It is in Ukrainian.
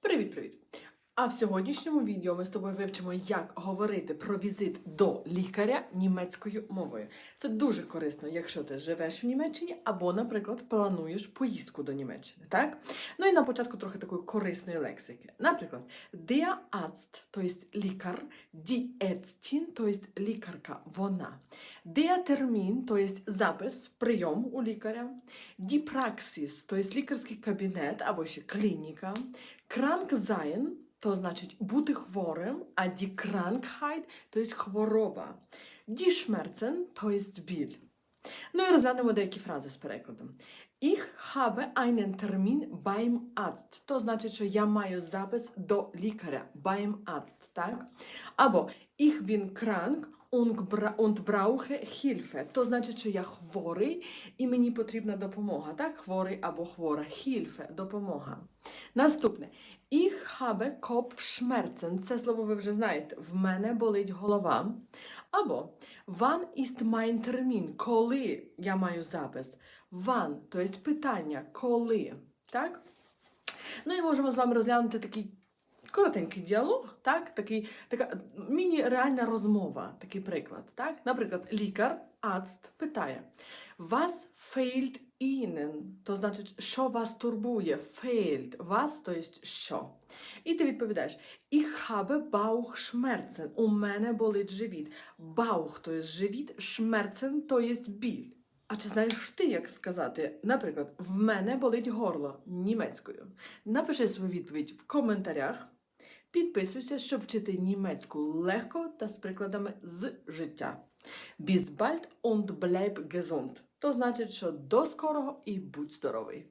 Привіт-привіт! А в сьогоднішньому відео ми з тобою вивчимо, як говорити про візит до лікаря німецькою мовою. Це дуже корисно, якщо ти живеш в Німеччині або, наприклад, плануєш поїздку до Німеччини. Так? Ну і на початку трохи такої корисної лексики. Наприклад, der Arzt, то есть лікар, die Ärztin, то есть лікарка, вона. Der Termin, то есть запис, прийом у лікаря. Die Praxis, то есть лікарський кабінет або ще клініка. Krank sein, то значить бути хворим, а die Krankheit, то є хвороба. Die Schmerzen, то є біль. Ну і розглянемо деякі фрази з перекладом. Ich habe einen Termin beim Arzt. То значить, що я маю запис до лікаря. Beim Arzt, так? Або ich bin krank und brauche Hilfe. То значить, що я хворий і мені потрібна допомога. Так? Хворий або хвора. Hilfe – допомога. Наступне. Ich habe Kopfschmerzen. Це слово ви вже знаєте. В мене болить голова. Або Wann ist mein Termin? Коли я маю запис? Wann, є питання, коли. Так? Ну і можемо з вами розглянути такий коротенький діалог, так? Такий, така міні-реальна розмова, такий приклад. Так? Наприклад, лікар, Arzt питає: Was fehlt Ihnen? То значить, що вас турбує? Fehlt. Вас, то є що. І ти відповідаєш: Ich habe Bauchschmerzen. У мене болить живіт. Bauch, то є живіт, Schmerzen, то є біль. А чи знаєш ти, як сказати? Наприклад, в мене болить горло німецькою. Напиши свою відповідь в коментарях. Підписуйся, щоб вчити німецьку легко та з прикладами з життя. Bis bald und bleib gesund. То значить, що до скорого і будь здоровий.